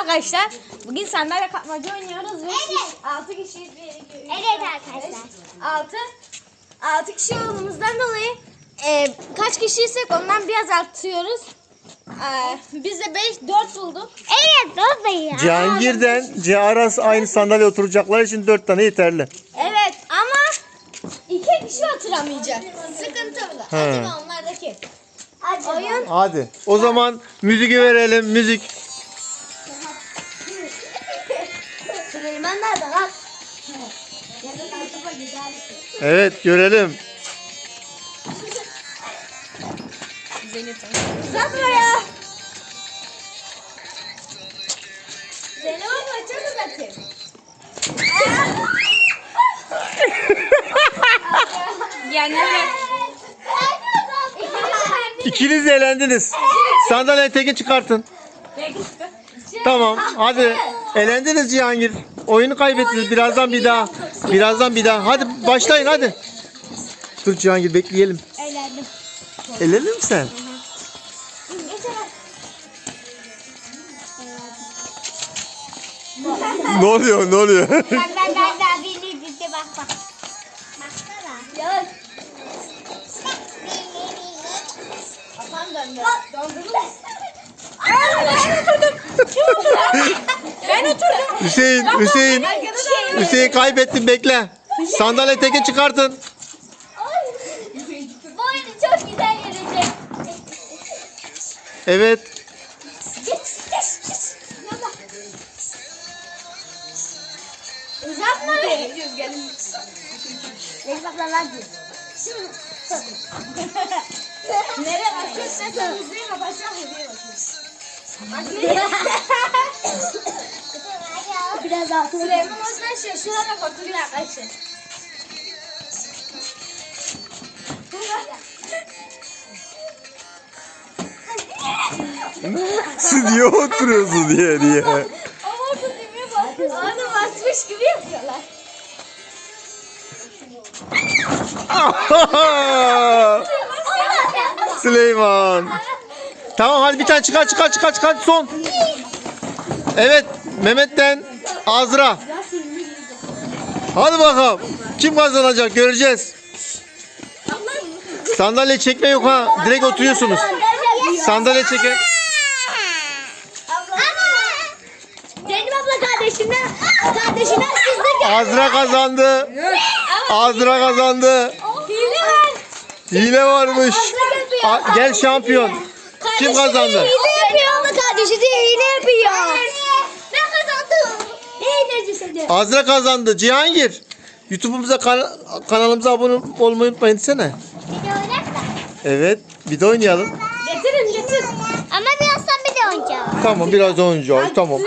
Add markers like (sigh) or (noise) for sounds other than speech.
arkadaşlar. Bugün sandalye kapmaca oynuyoruz ve Evet. 6 kişiyiz. Evet arkadaşlar. 6 6 kişi olduğumuzdan dolayı e, kaç kişiysek ondan biraz artıyoruz. E, biz de 5 4 bulduk. Evet buradayım. Cihangir'den C arası aynı sandalye oturacaklar için dört tane yeterli. Evet ama iki kişi oturamayacak. Sıkıntı bu. He. Acaba onlardaki. Oyun Hadi. O zaman müziği verelim. Müzik. Süleyman nerede lan? Evet görelim. Uzat buraya. Zeynep abla çok uzatayım. yani İkiniz de elendiniz. Sandalye teki çıkartın. Tamam hadi. Elendiniz Cihangir. Oyunu kaybettiniz. Birazdan bir daha. Birazdan bir daha. Hadi başlayın hadi. Dur Cihangir bekleyelim. Eğlendim. Elendin mi sen? ne oluyor ne oluyor? Ben ben ben ben bir bir bak bak. Baksana. Yalan. Kafam döndü. Dondurdu mu? (laughs) Ben oturdum. Hüseyin Hüseyin. Hüseyin kaybettin bekle. Sandalye teke çıkartın. Bu oyunu çok güzel yürüyecek. Evet. Uzatma bak lan hadi. Nereye bakıyorsun sen? Müziğe mi başlayalım? Müziğe Biraz daha. Süleyman o yüzden şaşırarak oturuyor arkadaşlar. Siz niye oturuyorsun diye diye. Ama düğmeye basmış. Onu basmış gibi yapıyorlar. Süleyman. Tamam hadi bir tane çıkar çıkar çıkar çıkar son. Evet Mehmet'ten Azra. Hadi bakalım. Kim kazanacak göreceğiz. Sandalye çekme yok ha. Direkt oturuyorsunuz. Sandalye çekin. Zeynep abla kardeşinden sizde Azra kazandı. Azra kazandı. Hile var. Hile varmış. A- gel şampiyon. Kim kazandı? Hile yapıyor abla kardeşi diye hile yapıyor. Hileci seni? Azra kazandı. Cihangir. YouTube'umuza kan- kanalımıza abone olmayı unutmayın desene. Bir de da. Evet. Bir de oynayalım. Getirin getir. Ama birazdan bir de oynayacağım. Tamam biraz oynayacağız. Tamam.